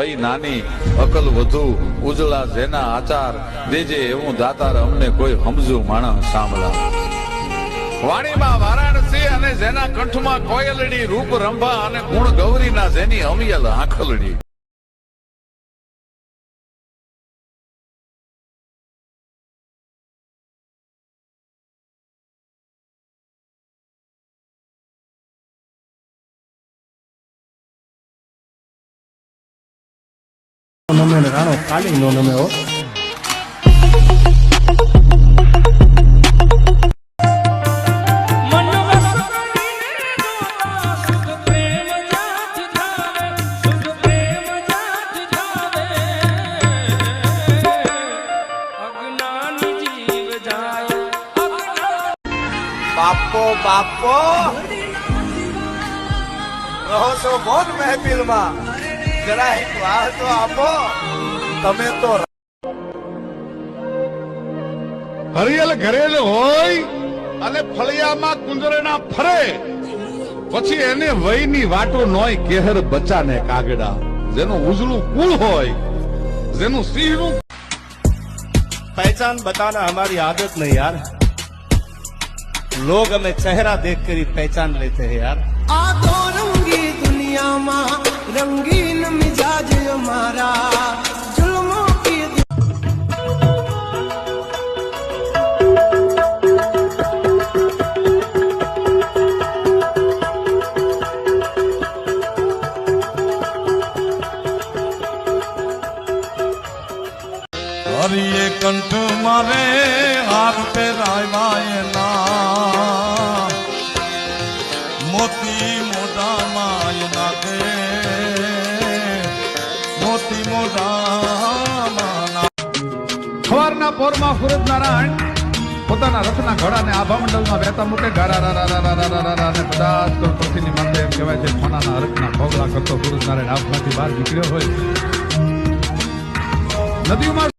વય નાની અકલ વધુ, ઉજળા જેના આચાર દેજે એવું દાતાર અમને કોઈ હમજુ માણસ સાંભળા. વાણીમાં વારાણસી અને જેના કંઠમાં કોયલડી રૂપ રંભા અને ગુણ ગૌરીના જેની અમિયલ આંખલડી. નમે રાણો કાલી નો નમે હો બાપો બાપો. રહો છો મોન મહેફિલમાં. જરા એક વાહ તો આપો તમે તો હરિયલ ઘરેલ હોય અને ફળિયામાં કુંજરણા ફરે પછી એને વયની વાટો નોય કેહર બચ્ચાને કાગડા જેનું ઉજળું કુળ હોય જેનું સિંહનું पहचान बताना हमारी आदत नहीं यार लोग हमें चेहरा देख कर ही पहचान लेते हैं यार આ તો રંગી દુનિયામાં રંગીન મિજાજ અમારા હરિયે કંઠ મારે હાર પહેરાવાય ના સવારના પોરમાં સુરજ નારાયણ પોતાના રથના ઘોડાને આભા મંડળમાં વહેતા મૂકે ગારા રા રા રા રા રા રા ને બધા જ કરોડ માતા એમ કહેવાય છે ફોનાના હરકના ભોગલા કરતો સુરજ નારાયણ આપમાંથી બહાર નીકળ્યો હોય. નદીઓમાં